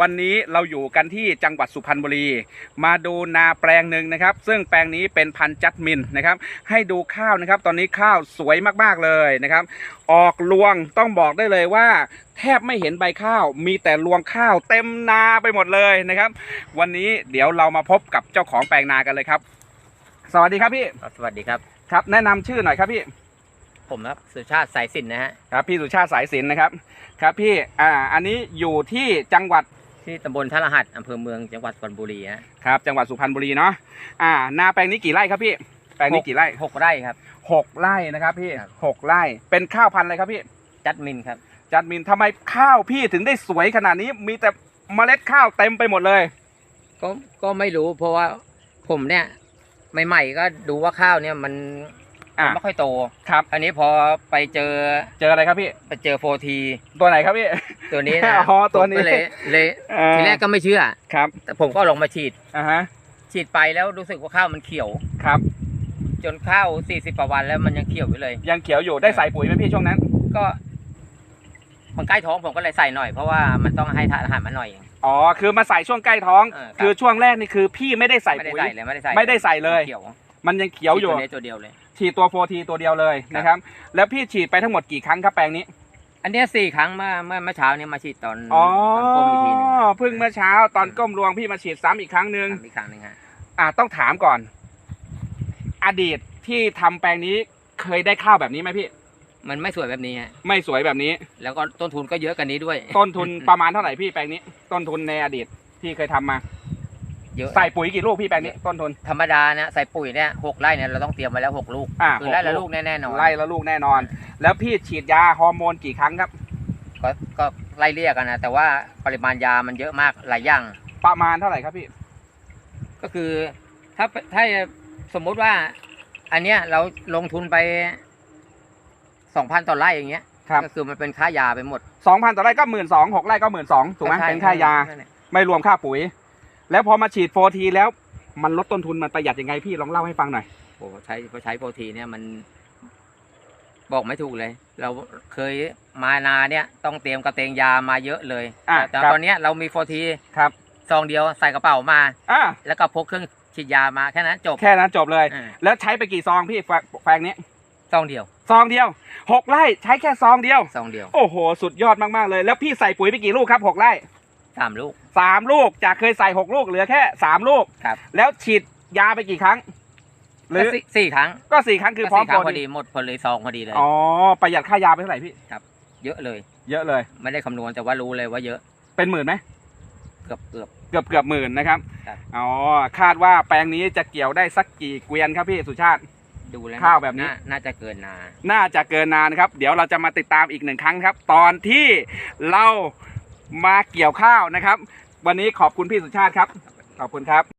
วันนี้เราอยู่กันที่จังหวัดสุพรรณบุรี มาดูนาแปลงหนึ่งนะครับ ซึ่งแปลงนี้เป็นพันธุ์จัดมินนะครับ ให้ดูข้าวนะครับ ตอนนี้ข้าวสวยมากๆเลยนะครับ ออกรวงต้องบอกได้เลยว่า แทบไม่เห็นใบข้าว มีแต่รวงข้าวเต็มนาไปหมดเลยนะครับ วันนี้เดี๋ยวเรามาพบกับเจ้าของแปลงนากันเลยครับ สวัสดีครับพี่ครับสวัสดีครับ ครับ แนะนำชื่อหน่อยครับพี่ ผมครับสุชาติสายสินนะฮะ ครับพี่สุชาติสายสินนะครับ ครับพี่อ่าอันนี้อยู่ที่จังหวัด ที่ตำบลท่ารหัสอำเภอเมืองจังหวัดสุพรรณบุรีฮะครับจังหวัดสุพรรณบุรีเนาะอ่านาแปลงนี้กี่ไร่ครับพี่ แปลงนี้กี่ไร่หกไร่ครับ หกไร่นะครับพี่ครับหกไร่เป็นข้าวพันธุ์อะไรครับพี่ จัดมินครับ จัดมินทำไมข้าวพี่ถึงได้สวยขนาดนี้มีแต่เมล็ดข้าวเต็มไปหมดเลย ก็ก็ไม่รู้เพราะว่าผมเนี่ยใหม่ๆก็ดูว่าข้าวเนี่ยมัน อะ ไม่ค่อยโต ครับ อันนี้พอไปเจอเจออะไรครับพี่ ไปเจอโฟทีตัวไหนครับพี่ ตัวนี้นะอ๋อตัวนี้ผมก็เลยเลยเอ่อทีแรกก็ไม่เชื่อ ครับแต่ผมก็ลองมาฉีด อ่าฮะฉีดไปแล้วรู้สึกว่าข้าวมันเขียว ครับจนข้าว40กว่าวันแล้วมันยังเขียวอยู่เลย ยังเขียวอยู่ได้ใส่ปุ๋ยไหมพี่ช่วงนั้นก็ มันใกล้ท้องผมก็เลยใส่หน่อยเพราะว่ามันต้องให้ทานอาหารมันหน่อย อ๋อคือมาใส่ช่วงใกล้ท้อง เออครับ คือช่วงแรกนี่คือพี่ไม่ได้ใส่ไม่ได้ปุ๋ย ใส่เลยไม่ได้ใส่ไม่ได้ใส่เลยเขียวมันยังเขียวอยู่ ตัวนี้ตัวเดียวเลย ฉีดตัวโฟทีตัวเดียวเลยครับนะครับ แล้วพี่ฉีดไปทั้งหมดกี่ครั้งครับแปลงนี้ อันเนี้ยสี่ครั้งเมื่อเมื่อเมื่อเช้าเนี่ยมาฉีดตอนอ๋อตอนก้มอีกทีหนึงเพิ่งเมื่อเช้าตอนก้มลวงพี่มาฉีดซ้ำอีกครั้งหนึ่ง ทำอีกครั้งหนึงฮะอ่าต้องถามก่อน อดีตที่ทำแปลงนี้เคยได้ข้าวแบบนี้ไหมพี่ มันไม่สวยแบบนี้ฮะไม่สวยแบบนี้ แล้วก็ต้นทุนก็เยอะกันนี้ด้วยต้นทุนประมาณเท่าไหร่พี่แปลงนี้ ต้นทุนในอดีตที่เคยทำมา เยอะใส่ปุ๋ยกี่ลูกพี่แปลงนี้ต้นทุน ธรรมดานะใส่ปุ๋ยเนี่ยหกไร่เนี่ยเราต้องเตรียมไว้แล้วหกลูกอ่าคือไร่ละลูกแน่ๆนอนไล่ละลูกแน่นอน แล้วพี่ฉีดยาฮอร์โมนกี่ครั้งครับ ก็ก็ไล่เรียกกันนะแต่ว่าปริมาณยามันเยอะมากหลายอย่าง ประมาณเท่าไหร่ครับพี่ ก็คือถ้าถ้าสมมุติว่า อันเนี้ยเราลงทุนไปสองพันต่อไร่อย่างเงี้ยครับก็คือมันเป็นค่ายาไปหมดสองพันต่อไร่ก็หมื่นสองหกไร่ก็หมื่นสองถูกไหมใช่เป็นค่ายานั่นแหละไม่รวมค่าปุ๋ย แล้วพอมาฉีดโฟทีแล้วมันลดต้นทุนมันประหยัดยังไงพี่ลองเล่าให้ฟังหน่อย โอ้ใช้พอใช้โปรทีเนี่ยมัน บอกไม่ถูกเลย เราเคยมานาเนี่ยต้องเตรียมกระเตงยามาเยอะเลย อะแต่ครับ ตอนเนี้ยเรามีโฟทีครับซองเดียวใส่กระเป๋ามา อะแล้วก็พกเครื่องฉีดยามาแค่นั้นจบแค่นั้นจบเลย อ่าแล้วใช้ไปกี่ซองพี่แฟแปลงนี้ซองเดียวซองเดียวหกไร่ใช้แค่ซองเดียว ซองเดียวโอ้โห สุดยอดมาก ๆ เลย แล้วพี่ใส่ปุ๋ยไปกี่ลูกครับหกไร่สามลูก สามลูกจากเคยใส่หกลูกเหลือแค่สามลูก ครับ แล้วฉีดยาไปกี่ครั้ง หรือก็สี่สี่ครั้งก็สี่ครั้งคือพร้อมก็สี่ครั้งโปพรอดีหมดพอดีซองพอดีเลย อ๋อประหยัดค่ายาไปเท่าไหร่พี่ เยอะเลย เยอะเลย ไม่ได้คำนวณแต่ว่ารู้เลยว่าเยอะเป็นหมื่นไหม เกือบเกือบ เกือบเกือบหมื่นนะครับ ครับ อ๋อ คาดว่าแปลงนี้จะเกี่ยวได้สักกี่เกวียนครับพี่สุชาติ ดูแล้วข้าวแบบนี้าน่าจะเกินนา น่าจะเกินนานครับ เดี๋ยวเราจะมาติดตามอีกหนึ่งครั้งครับ ตอนที่เรามาเกี่ยวข้าวนะครับ วันนี้ขอบคุณพี่สุชาติครับ ขอบคุณครับ